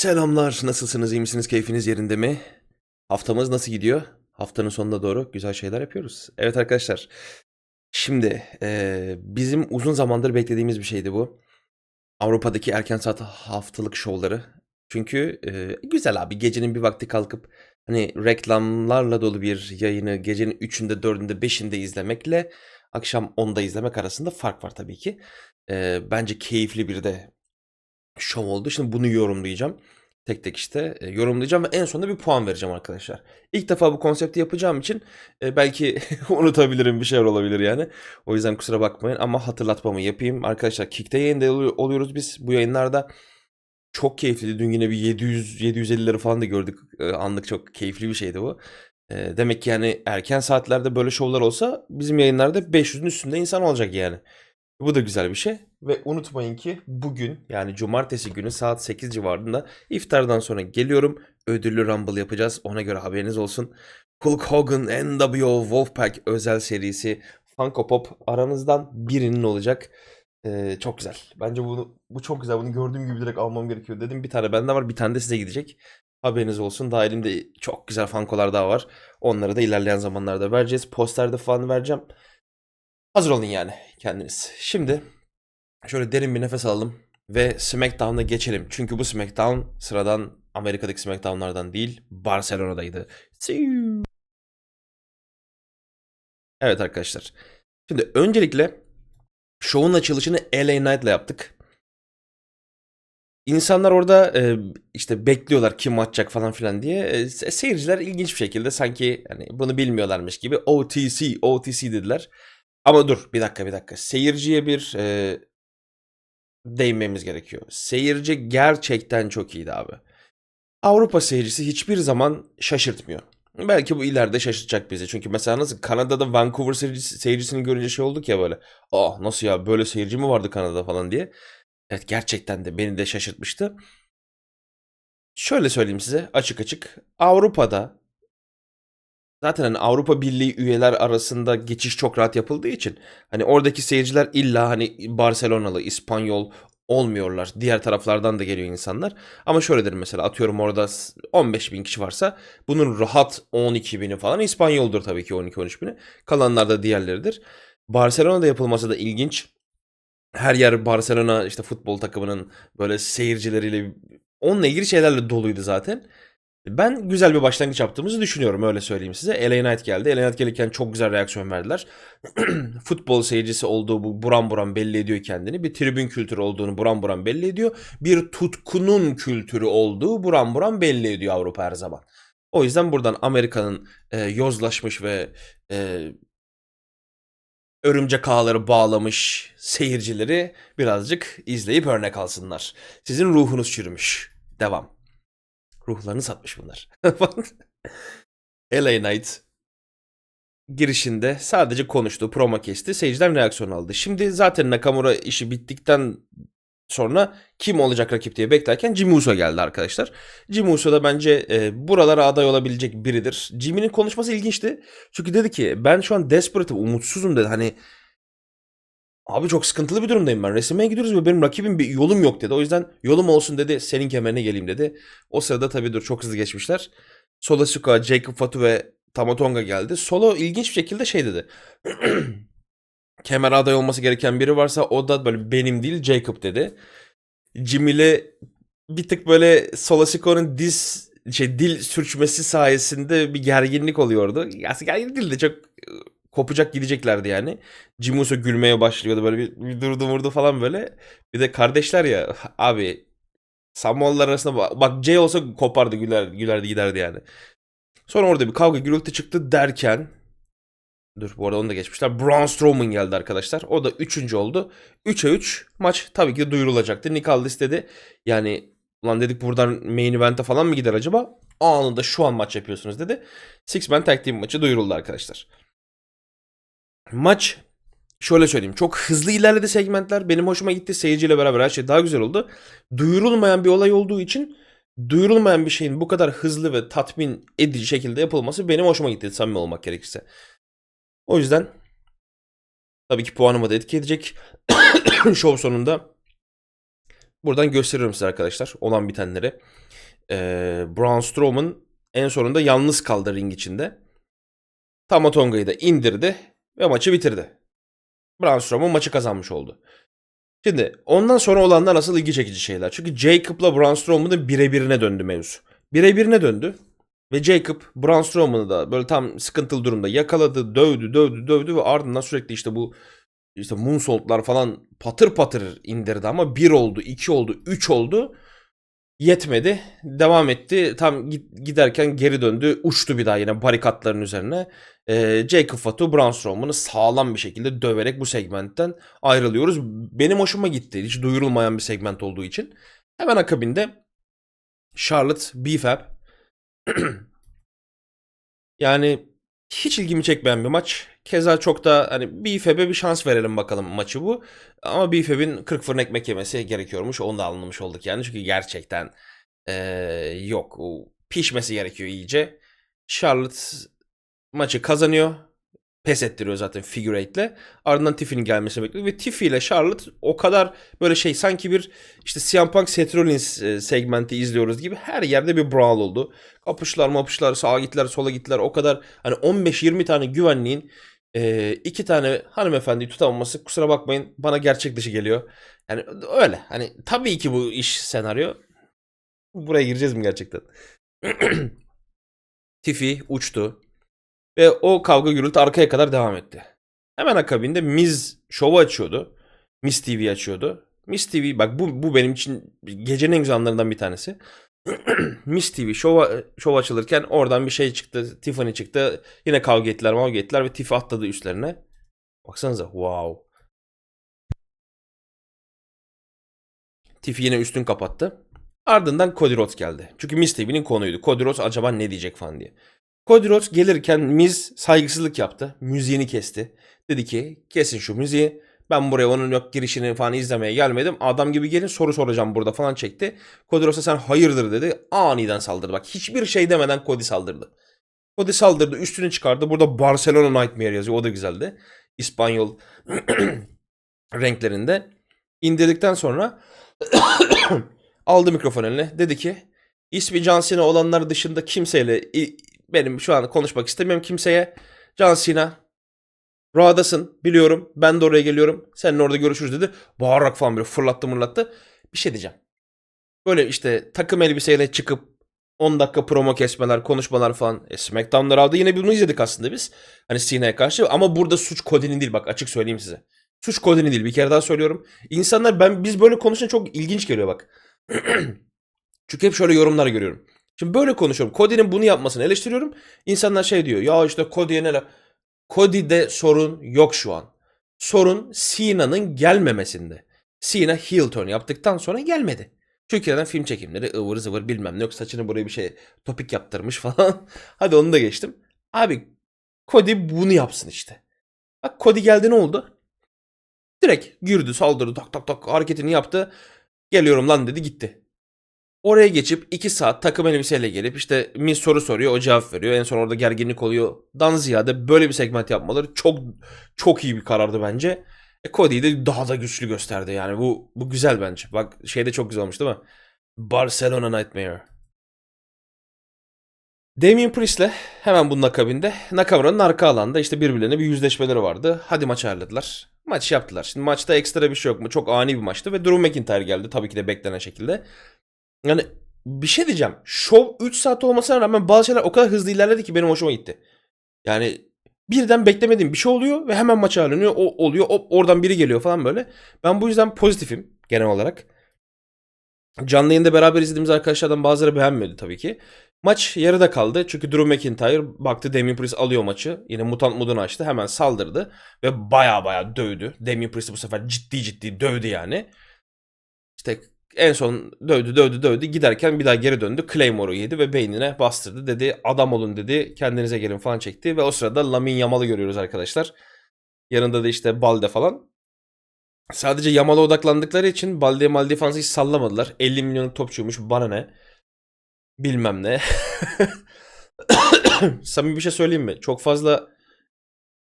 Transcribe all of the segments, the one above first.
Selamlar, nasılsınız, iyi misiniz, keyfiniz yerinde mi? Haftamız nasıl gidiyor? Haftanın sonuna doğru güzel şeyler yapıyoruz. Evet arkadaşlar, şimdi eee, bizim uzun zamandır beklediğimiz bir şeydi bu. Avrupa'daki erken saat haftalık şovları. Çünkü eee, güzel abi, gecenin bir vakti kalkıp hani reklamlarla dolu bir yayını gecenin 3'ünde, 4'ünde, 5'inde izlemekle akşam 10'da izlemek arasında fark var tabii ki. Eee, bence keyifli bir de şov oldu. Şimdi bunu yorumlayacağım. Tek tek işte e, yorumlayacağım ve en sonunda bir puan vereceğim arkadaşlar. İlk defa bu konsepti yapacağım için e, belki unutabilirim bir şeyler olabilir yani. O yüzden kusura bakmayın ama hatırlatmamı yapayım. Arkadaşlar Kick'te yayında olu- oluyoruz biz bu yayınlarda. Çok keyifliydi. Dün yine bir 700 750'leri falan da gördük. E, anlık çok keyifli bir şeydi bu. Demek ki yani erken saatlerde böyle şovlar olsa bizim yayınlarda 500'ün üstünde insan olacak yani. Bu da güzel bir şey. Ve unutmayın ki bugün yani cumartesi günü saat 8 civarında iftardan sonra geliyorum. Ödüllü Rumble yapacağız. Ona göre haberiniz olsun. Hulk Hogan NWO Wolfpack özel serisi Funko Pop aranızdan birinin olacak. Ee, çok güzel. Bence bunu bu çok güzel. Bunu gördüğüm gibi direkt almam gerekiyor dedim. Bir tane bende var, bir tane de size gidecek. Haberiniz olsun. Daha elimde çok güzel Funko'lar daha var. Onları da ilerleyen zamanlarda vereceğiz. Posterde falan vereceğim. Hazır olun yani kendiniz. Şimdi şöyle derin bir nefes alalım ve SmackDown'a geçelim. Çünkü bu SmackDown sıradan Amerika'daki SmackDown'lardan değil, Barcelona'daydı. Evet arkadaşlar. Şimdi öncelikle şovun açılışını LA Knight'la yaptık. İnsanlar orada e, işte bekliyorlar kim atacak falan filan diye. E, se- seyirciler ilginç bir şekilde sanki hani bunu bilmiyorlarmış gibi OTC, OTC dediler. Ama dur bir dakika bir dakika. Seyirciye bir e, değinmemiz gerekiyor. Seyirci gerçekten çok iyiydi abi. Avrupa seyircisi hiçbir zaman şaşırtmıyor. Belki bu ileride şaşırtacak bizi. Çünkü mesela nasıl Kanada'da Vancouver seyircisi, seyircisini görünce şey olduk ya böyle. Ah nasıl ya böyle seyirci mi vardı Kanada'da falan diye. Evet gerçekten de beni de şaşırtmıştı. Şöyle söyleyeyim size açık açık. Avrupa'da zaten hani Avrupa Birliği üyeler arasında geçiş çok rahat yapıldığı için hani oradaki seyirciler illa hani Barcelonalı, İspanyol olmuyorlar. Diğer taraflardan da geliyor insanlar. Ama şöyledir mesela atıyorum orada 15 bin kişi varsa bunun rahat 12 bini falan İspanyoldur tabii ki 12-13 bini. Kalanlar da diğerleridir. Barcelona'da yapılması da ilginç. Her yer Barcelona işte futbol takımının böyle seyircileriyle onunla ilgili şeylerle doluydu zaten. Ben güzel bir başlangıç yaptığımızı düşünüyorum öyle söyleyeyim size. LA Knight geldi. LA Knight gelirken çok güzel reaksiyon verdiler. Futbol seyircisi olduğu bu buram buram belli ediyor kendini. Bir tribün kültürü olduğunu buram buram belli ediyor. Bir tutkunun kültürü olduğu buram buram belli ediyor Avrupa her zaman. O yüzden buradan Amerika'nın e, yozlaşmış ve e, örümcek ağları bağlamış seyircileri birazcık izleyip örnek alsınlar. Sizin ruhunuz çürümüş. Devam. Ruhlarını satmış bunlar. LA Knight girişinde sadece konuştu, promo kesti, seyirciden reaksiyon aldı. Şimdi zaten Nakamura işi bittikten sonra kim olacak rakip diye beklerken Jimmy Uso geldi arkadaşlar. Jimmy Uso da bence e, buralara aday olabilecek biridir. Jimmy'nin konuşması ilginçti. Çünkü dedi ki ben şu an desperate'ım, umutsuzum dedi. Hani Abi çok sıkıntılı bir durumdayım ben. WrestleMania'ya gidiyoruz ve benim rakibim bir yolum yok dedi. O yüzden yolum olsun dedi. Senin kemerine geleyim dedi. O sırada tabii dur çok hızlı geçmişler. Solo Sikoa, Jacob Fatu ve Tamatonga geldi. Solo ilginç bir şekilde şey dedi. Kemer aday olması gereken biri varsa o da böyle benim değil Jacob dedi. Jimmy'le bir tık böyle Solo Sikoa'nın diz şey dil sürçmesi sayesinde bir gerginlik oluyordu. Aslında gergin değil de çok kopacak gideceklerdi yani. Jimmy Uso gülmeye başlıyordu böyle bir, bir durdu vurdu falan böyle. Bir de kardeşler ya abi Samoalılar arasında bak, bak Jay olsa kopardı güler, gülerdi giderdi yani. Sonra orada bir kavga gürültü çıktı derken Dur bu arada onu da geçmişler. Braun Strowman geldi arkadaşlar. O da üçüncü oldu. 3'e 3 maç tabii ki de duyurulacaktı. Nick Aldis dedi. Yani ulan dedik buradan main event'e falan mı gider acaba? Anında şu an maç yapıyorsunuz dedi. Six Man Tag Team maçı duyuruldu arkadaşlar. Maç şöyle söyleyeyim. Çok hızlı ilerledi segmentler. Benim hoşuma gitti. Seyirciyle beraber her şey daha güzel oldu. Duyurulmayan bir olay olduğu için duyurulmayan bir şeyin bu kadar hızlı ve tatmin edici şekilde yapılması benim hoşuma gitti samimi olmak gerekirse. O yüzden tabii ki puanıma da etki edecek. Şov sonunda Buradan gösteriyorum size arkadaşlar olan bitenleri. Ee, Braun Strowman en sonunda yalnız kaldı ring içinde. Tama Tonga'yı da indirdi ve maçı bitirdi. Braun maçı kazanmış oldu. Şimdi ondan sonra olanlar asıl ilgi çekici şeyler. Çünkü Jacob'la Braun Strowman'ın birebirine döndü mevzu. Birebirine döndü. Ve Jacob Braun Strowman'ı da böyle tam sıkıntılı durumda yakaladı, dövdü, dövdü, dövdü ve ardından sürekli işte bu işte moonsault'lar falan patır patır indirdi ama 1 oldu, 2 oldu, 3 oldu. Yetmedi. Devam etti. Tam giderken geri döndü. Uçtu bir daha yine barikatların üzerine. Ee, Jacob Fatu Braun sağlam bir şekilde döverek bu segmentten ayrılıyoruz. Benim hoşuma gitti. Hiç duyurulmayan bir segment olduğu için. Hemen akabinde Charlotte B-Fab yani hiç ilgimi çekmeyen bir maç. Keza çok da hani B-Fab'e bir şans verelim bakalım maçı bu. Ama B-Fab'in 40 fırın ekmek yemesi gerekiyormuş. Onu da anlamış olduk yani. Çünkü gerçekten eee, yok. Pişmesi gerekiyor iyice. Charlotte maçı kazanıyor. Pes ettiriyor zaten figure eight'le. Ardından Tiffany'nin gelmesini bekliyor. Ve Tiffy ile Charlotte o kadar böyle şey sanki bir işte CM Punk Seth Rollins e, segmenti izliyoruz gibi her yerde bir brawl oldu. Kapışlar mapışlar sağa gittiler sola gittiler o kadar hani 15-20 tane güvenliğin e, iki tane hanımefendiyi tutamaması kusura bakmayın bana gerçek dışı geliyor. Yani öyle hani tabii ki bu iş senaryo. Buraya gireceğiz mi gerçekten? Tiffy uçtu. Ve o kavga gürültü arkaya kadar devam etti. Hemen akabinde Miz şovu açıyordu. Miz TV açıyordu. Miz TV bak bu, bu benim için gecenin en güzel anlarından bir tanesi. Miss TV şov, şov açılırken oradan bir şey çıktı. Tiffany çıktı. Yine kavga ettiler mavga ettiler ve Tiff atladı üstlerine. Baksanıza wow. Tiff yine üstün kapattı. Ardından Cody Rhodes geldi. Çünkü Miss TV'nin konuydu. Cody Rhodes acaba ne diyecek falan diye. Cody Rhodes gelirken Miz saygısızlık yaptı. Müziğini kesti. Dedi ki kesin şu müziği. Ben buraya onun yok girişini falan izlemeye gelmedim. Adam gibi gelin soru soracağım burada falan çekti. Cody Rhodes'a sen hayırdır dedi. Aniden saldırdı. Bak hiçbir şey demeden Cody saldırdı. Cody saldırdı üstünü çıkardı. Burada Barcelona Nightmare yazıyor. O da güzeldi. İspanyol renklerinde. İndirdikten sonra aldı mikrofon eline. Dedi ki ismi John Cena olanlar dışında kimseyle benim şu an konuşmak istemiyorum kimseye. John Cena Raw'dasın biliyorum. Ben de oraya geliyorum. Seninle orada görüşürüz dedi. Bağırarak falan böyle fırlattı mırlattı. Bir şey diyeceğim. Böyle işte takım elbiseyle çıkıp 10 dakika promo kesmeler, konuşmalar falan. E, SmackDown'da Raw'da yine bunu izledik aslında biz. Hani Cena'ya karşı. Ama burada suç Cody'nin değil bak açık söyleyeyim size. Suç Cody'nin değil bir kere daha söylüyorum. İnsanlar ben biz böyle konuşunca çok ilginç geliyor bak. Çünkü hep şöyle yorumlar görüyorum. Şimdi böyle konuşuyorum. Cody'nin bunu yapmasını eleştiriyorum. İnsanlar şey diyor. Ya işte Cody'ye ne Cody'de sorun yok şu an. Sorun Cena'nın gelmemesinde. Cena heel turn yaptıktan sonra gelmedi. Çünkü neden film çekimleri ıvır zıvır bilmem ne yok saçını buraya bir şey topik yaptırmış falan. Hadi onu da geçtim. Abi Cody bunu yapsın işte. Bak Cody geldi ne oldu? Direkt girdi saldırdı tak tak tak hareketini yaptı. Geliyorum lan dedi gitti. Oraya geçip 2 saat takım elbiseyle gelip işte Miz soru soruyor o cevap veriyor. En son orada gerginlik oluyor. Dan ziyade böyle bir segment yapmaları çok çok iyi bir karardı bence. E Cody'yi de daha da güçlü gösterdi yani bu bu güzel bence. Bak şeyde çok güzel olmuş değil mi? Barcelona Nightmare. Damien Priest'le hemen bunun akabinde Nakamura'nın arka alanda işte birbirlerine bir yüzleşmeleri vardı. Hadi maç ayarladılar. Maç yaptılar. Şimdi maçta ekstra bir şey yok mu? Çok ani bir maçtı ve Drew McIntyre geldi tabii ki de beklenen şekilde. Yani bir şey diyeceğim. Şov 3 saat olmasına rağmen bazı şeyler o kadar hızlı ilerledi ki benim hoşuma gitti. Yani birden beklemediğim bir şey oluyor ve hemen maça ayarlanıyor. O oluyor. Hop oradan biri geliyor falan böyle. Ben bu yüzden pozitifim genel olarak. Canlı yayında beraber izlediğimiz arkadaşlardan bazıları beğenmedi tabii ki. Maç yarıda kaldı. Çünkü Drew McIntyre baktı Damien Priest alıyor maçı. Yine mutant modunu açtı. Hemen saldırdı. Ve baya baya dövdü. Damien Priest'i bu sefer ciddi ciddi dövdü yani. İşte en son dövdü dövdü dövdü. Giderken bir daha geri döndü. Claymore'u yedi ve beynine bastırdı. Dedi adam olun dedi. Kendinize gelin falan çekti. Ve o sırada Lamin Yamal'ı görüyoruz arkadaşlar. Yanında da işte Balde falan. Sadece Yamal'a odaklandıkları için Balde Malde falan hiç sallamadılar. 50 milyonluk topçuymuş bana ne. Bilmem ne. Samimi bir şey söyleyeyim mi? Çok fazla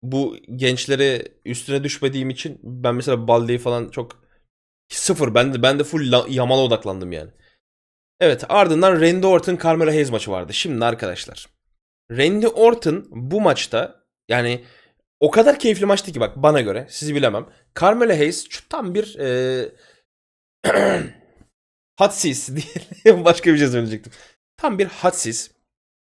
bu gençlere üstüne düşmediğim için ben mesela Balde'yi falan çok Sıfır. Ben de, ben de full la- Yamal'a odaklandım yani. Evet ardından Randy Orton Carmelo Hayes maçı vardı. Şimdi arkadaşlar. Randy Orton bu maçta yani o kadar keyifli maçtı ki bak bana göre sizi bilemem. Carmelo Hayes tam bir e, hadsiz diye başka bir şey söyleyecektim. Tam bir hadsiz.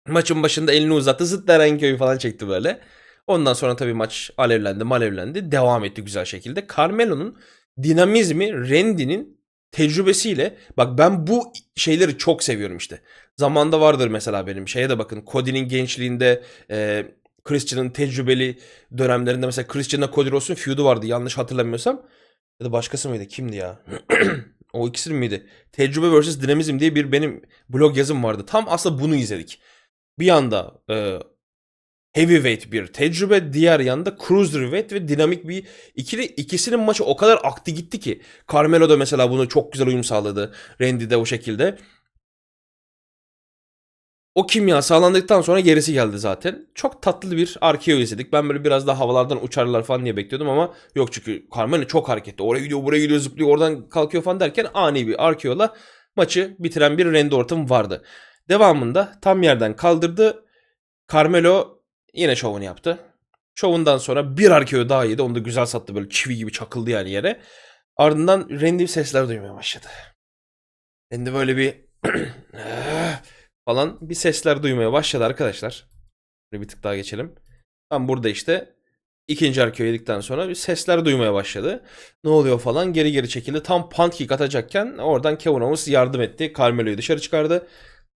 Maçın başında elini uzattı zıt köyü falan çekti böyle. Ondan sonra tabii maç alevlendi malevlendi. Devam etti güzel şekilde. Carmelo'nun dinamizmi Randy'nin tecrübesiyle bak ben bu şeyleri çok seviyorum işte. Zamanda vardır mesela benim şeye de bakın Cody'nin gençliğinde e, Christian'ın tecrübeli dönemlerinde mesela Christian'la Cody Rhodes'un feud'u vardı yanlış hatırlamıyorsam. Ya da başkası mıydı? Kimdi ya? o ikisi miydi? Tecrübe vs. dinamizm diye bir benim blog yazım vardı. Tam aslında bunu izledik. Bir yanda e, heavyweight bir tecrübe, diğer yanda cruiserweight ve dinamik bir ikili ikisinin maçı o kadar aktı gitti ki. Carmelo da mesela bunu çok güzel uyum sağladı. Randy de o şekilde. O kimya sağlandıktan sonra gerisi geldi zaten. Çok tatlı bir RKO izledik. Ben böyle biraz daha havalardan uçarlar falan diye bekliyordum ama yok çünkü Carmelo çok hareketli. Oraya gidiyor, buraya gidiyor, zıplıyor, oradan kalkıyor falan derken ani bir RKO'la maçı bitiren bir Randy Orton vardı. Devamında tam yerden kaldırdı. Carmelo yine şovunu yaptı. Şovundan sonra bir RKO daha yedi. Onu da güzel sattı böyle çivi gibi çakıldı yani yere. Ardından Randy sesler duymaya başladı. Randy böyle bir falan bir sesler duymaya başladı arkadaşlar. Bir tık daha geçelim. Tam burada işte ikinci RKO yedikten sonra bir sesler duymaya başladı. Ne oluyor falan geri geri çekildi. Tam punt kick atacakken oradan Kevin Owens yardım etti. Carmelo'yu dışarı çıkardı.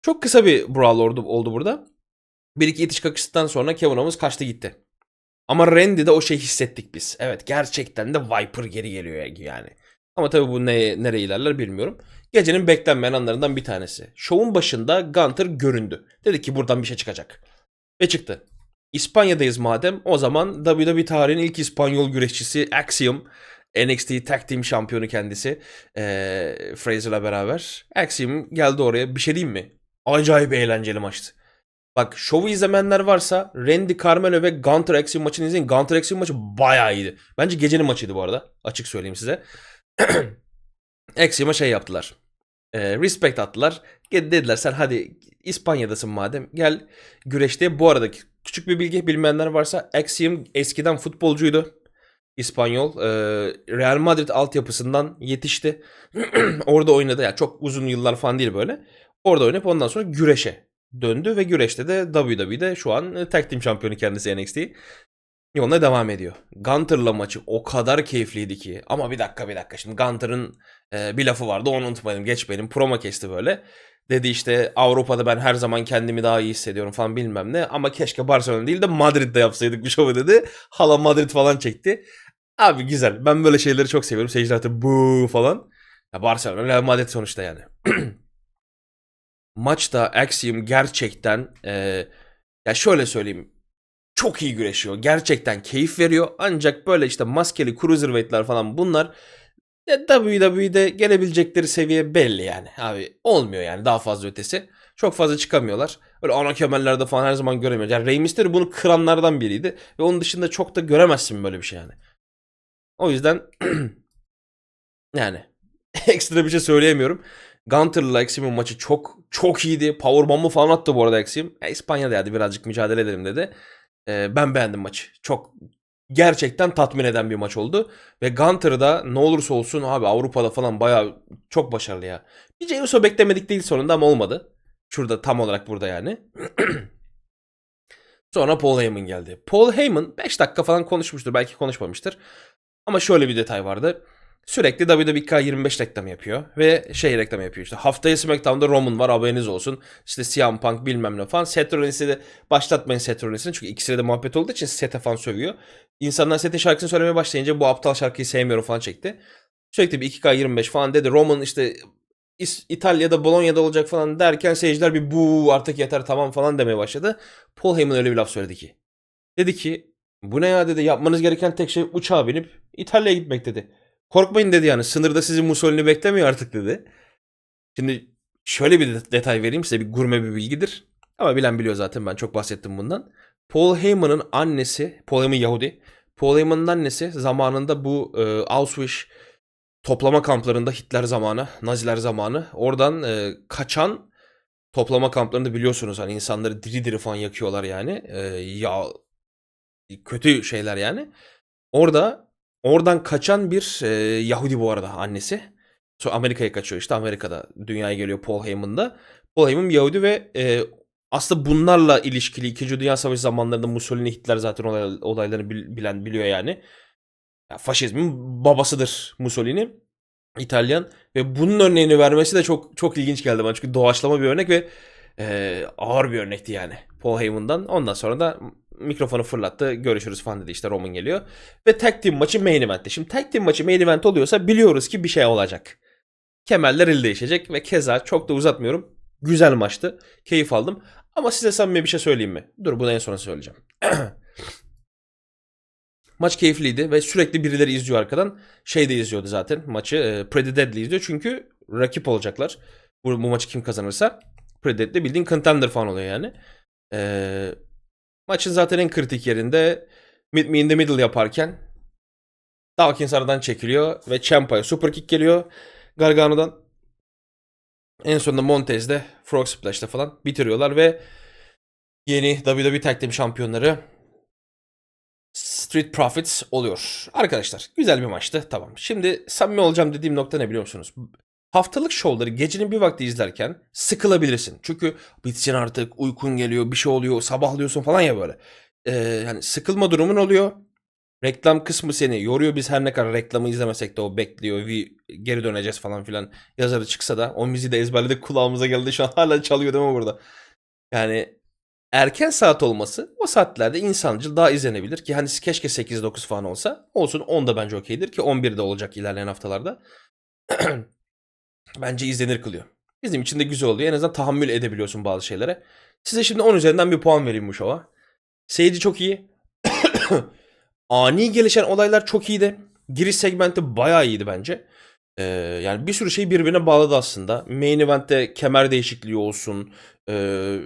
Çok kısa bir brawl oldu, oldu burada. Bir iki itiş kakıştıktan sonra Kevin Owens kaçtı gitti. Ama Randy'de o şey hissettik biz. Evet gerçekten de Viper geri geliyor yani. Ama tabii bu ne, nereye ilerler bilmiyorum. Gecenin beklenmeyen anlarından bir tanesi. Şovun başında Gunter göründü. Dedi ki buradan bir şey çıkacak. Ve çıktı. İspanya'dayız madem o zaman WWE tarihinin ilk İspanyol güreşçisi Axiom NXT Tag Team şampiyonu kendisi ee, Fraser'la beraber. Axiom geldi oraya bir şey diyeyim mi? Acayip eğlenceli maçtı. Bak şovu izlemeyenler varsa Randy Carmelo ve Gunter Axiom maçını izleyin. Gunter Axiom maçı bayağı iyiydi. Bence gecenin maçıydı bu arada. Açık söyleyeyim size. Axiom'a şey yaptılar. E, respect attılar. Dediler sen hadi İspanya'dasın madem gel güreşte. Bu arada küçük bir bilgi bilmeyenler varsa Axiom eskiden futbolcuydu. İspanyol. E, Real Madrid altyapısından yetişti. Orada oynadı. Yani çok uzun yıllar falan değil böyle. Orada oynayıp ondan sonra güreşe döndü ve güreşte de WWE'de şu an e, tag team şampiyonu kendisi NXT. Yoluna devam ediyor. Gunter'la maçı o kadar keyifliydi ki. Ama bir dakika bir dakika. Şimdi Gunter'ın e, bir lafı vardı onu unutmayalım. Geçmeyelim. Promo kesti böyle. Dedi işte Avrupa'da ben her zaman kendimi daha iyi hissediyorum falan bilmem ne. Ama keşke Barcelona değil de Madrid'de yapsaydık bir şovu dedi. Hala Madrid falan çekti. Abi güzel. Ben böyle şeyleri çok seviyorum. Seyirciler bu falan. Ya Barcelona Real Madrid sonuçta yani. Maçta Axiom gerçekten e, ya şöyle söyleyeyim çok iyi güreşiyor. Gerçekten keyif veriyor. Ancak böyle işte maskeli cruiserweight'ler falan bunlar WWE'de gelebilecekleri seviye belli yani. Abi olmuyor yani daha fazla ötesi. Çok fazla çıkamıyorlar. Öyle ana kemellerde falan her zaman göremiyoruz. Yani Rey Mysterio bunu kıranlardan biriydi. Ve onun dışında çok da göremezsin böyle bir şey yani. O yüzden yani ekstra bir şey söyleyemiyorum. Gunter'la Axiom'un maçı çok çok iyiydi. Powerbomb'u falan attı bu arada Axiom. Ya İspanya'da hadi birazcık mücadele edelim dedi. Ee, ben beğendim maçı. Çok gerçekten tatmin eden bir maç oldu. Ve Gunter'da ne olursa olsun abi Avrupa'da falan bayağı çok başarılı ya. Bir Jey Uso beklemedik değil sonunda ama olmadı. Şurada tam olarak burada yani. Sonra Paul Heyman geldi. Paul Heyman 5 dakika falan konuşmuştur. Belki konuşmamıştır. Ama şöyle bir detay vardı. Sürekli WWE 25 reklam yapıyor. Ve şey reklam yapıyor işte. Haftaya SmackDown'da Roman var haberiniz olsun. İşte CM Punk bilmem ne falan. Seth Rollins'i de başlatmayın Seth Rollins'ini. Çünkü ikisiyle de muhabbet olduğu için Seth'e falan sövüyor. İnsanlar Seth'in şarkısını söylemeye başlayınca bu aptal şarkıyı sevmiyorum falan çekti. Sürekli bir 2K25 falan dedi. Roman işte İtalya'da Bolonya'da olacak falan derken seyirciler bir bu artık yeter tamam falan demeye başladı. Paul Heyman öyle bir laf söyledi ki. Dedi ki bu ne ya dedi yapmanız gereken tek şey uçağa binip İtalya'ya gitmek dedi. Korkmayın dedi yani sınırda sizi Mussolini beklemiyor artık dedi. Şimdi şöyle bir det- detay vereyim size bir gurme bir bilgidir. Ama bilen biliyor zaten ben çok bahsettim bundan. Paul Heyman'ın annesi, Paul Heyman Yahudi. Paul Heyman'ın annesi zamanında bu e, Auschwitz toplama kamplarında Hitler zamanı, Naziler zamanı oradan e, kaçan toplama kamplarında biliyorsunuz hani insanları diri diri falan yakıyorlar yani. E, ya kötü şeyler yani. Orada oradan kaçan bir e, Yahudi bu arada annesi. Sonra Amerika'ya kaçıyor işte Amerika'da dünyaya geliyor Paul Heyman'da. Paul Heyman Yahudi ve e, aslında bunlarla ilişkili 2. Dünya Savaşı zamanlarında Mussolini Hitler zaten olay, olaylarını bil- bilen biliyor yani. Ya, faşizmin babasıdır Mussolini. İtalyan ve bunun örneğini vermesi de çok çok ilginç geldi bana çünkü doğaçlama bir örnek ve e, ağır bir örnekti yani Paul Heyman'dan. Ondan sonra da mikrofonu fırlattı. Görüşürüz falan dedi işte Roman geliyor. Ve tag team maçı main event'te. Şimdi tag team maçı main event oluyorsa biliyoruz ki bir şey olacak. Kemerler el değişecek ve keza çok da uzatmıyorum. Güzel maçtı. Keyif aldım. Ama size samimi bir şey söyleyeyim mi? Dur bunu en sona söyleyeceğim. Maç keyifliydi ve sürekli birileri izliyor arkadan. Şey de izliyordu zaten maçı. E, Pretty Deadly izliyor çünkü rakip olacaklar. Bu, bu maçı kim kazanırsa Pretty Deadly bildiğin contender falan oluyor yani. E, maçın zaten en kritik yerinde Meet Me in the Middle yaparken Dawkins aradan çekiliyor ve Ciampa'ya super kick geliyor. Gargano'dan en sonunda Montez'de Frog Splash'ta falan bitiriyorlar ve yeni WWE Tag Team şampiyonları Street Profits oluyor. Arkadaşlar güzel bir maçtı. Tamam. Şimdi samimi olacağım dediğim nokta ne biliyor musunuz? Haftalık şovları gecenin bir vakti izlerken sıkılabilirsin. Çünkü bitsin artık uykun geliyor bir şey oluyor sabahlıyorsun falan ya böyle. Ee, yani sıkılma durumun oluyor. Reklam kısmı seni yoruyor. Biz her ne kadar reklamı izlemesek de o bekliyor. Bir geri döneceğiz falan filan yazarı çıksa da o müziği de ezberledik kulağımıza geldi. Şu an hala çalıyor değil mi burada? Yani erken saat olması o saatlerde insancıl daha izlenebilir ki hani keşke 8-9 falan olsa olsun 10'da bence okeydir ki 11'de olacak ilerleyen haftalarda. bence izlenir kılıyor. Bizim için de güzel oluyor. En azından tahammül edebiliyorsun bazı şeylere. Size şimdi 10 üzerinden bir puan vereyim bu şova. Seyirci çok iyi. Ani gelişen olaylar çok iyiydi. Giriş segmenti bayağı iyiydi bence. Ee, yani bir sürü şey birbirine bağladı aslında. Main event'te kemer değişikliği olsun. Ee,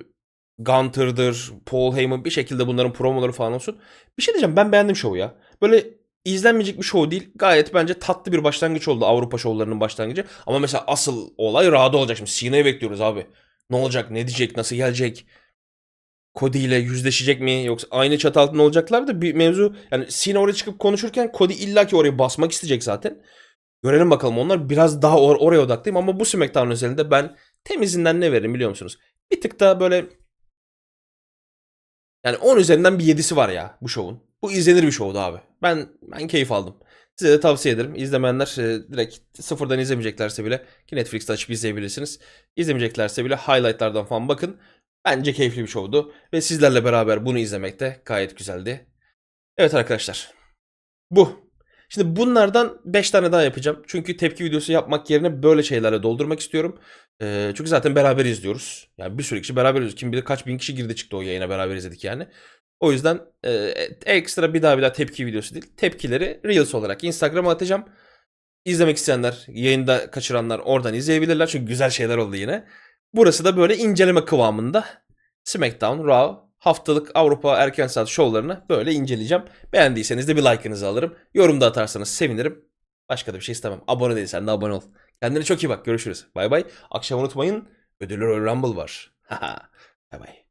Gunter'dır, Paul Heyman bir şekilde bunların promoları falan olsun. Bir şey diyeceğim ben beğendim şovu ya. Böyle izlenmeyecek bir show değil. Gayet bence tatlı bir başlangıç oldu Avrupa şovlarının başlangıcı. Ama mesela asıl olay Ra'da olacak. Şimdi Cena'yı bekliyoruz abi. Ne olacak, ne diyecek, nasıl gelecek? Cody ile yüzleşecek mi yoksa aynı çatı altında olacaklar da bir mevzu yani Cena oraya çıkıp konuşurken Cody illaki oraya basmak isteyecek zaten. Görelim bakalım onlar biraz daha or- oraya odaklıyım ama bu SmackDown özelinde ben temizinden ne veririm biliyor musunuz? Bir tık daha böyle yani 10 üzerinden bir 7'si var ya bu şovun. Bu izlenir bir şovdu abi. Ben ben keyif aldım. Size de tavsiye ederim. İzlemeyenler e, direkt sıfırdan izlemeyeceklerse bile ki Netflix'te açıp izleyebilirsiniz. İzlemeyeceklerse bile highlightlardan falan bakın. Bence keyifli bir şovdu. Ve sizlerle beraber bunu izlemek de gayet güzeldi. Evet arkadaşlar. Bu. Şimdi bunlardan 5 tane daha yapacağım. Çünkü tepki videosu yapmak yerine böyle şeylerle doldurmak istiyorum. Ee, çünkü zaten beraber izliyoruz. Yani bir sürü kişi beraber izliyoruz. Kim bilir kaç bin kişi girdi çıktı o yayına beraber izledik yani. O yüzden e, ekstra bir daha bir daha tepki videosu değil. Tepkileri Reels olarak Instagram'a atacağım. İzlemek isteyenler, yayında kaçıranlar oradan izleyebilirler. Çünkü güzel şeyler oldu yine. Burası da böyle inceleme kıvamında. SmackDown, Raw, haftalık Avrupa erken saat şovlarını böyle inceleyeceğim. Beğendiyseniz de bir like'ınızı alırım. Yorumda atarsanız sevinirim. Başka da bir şey istemem. Abone değilsen de abone ol. Kendine çok iyi bak. Görüşürüz. Bay bay. Akşam unutmayın. Ödüllü Rumble var. Bay bay.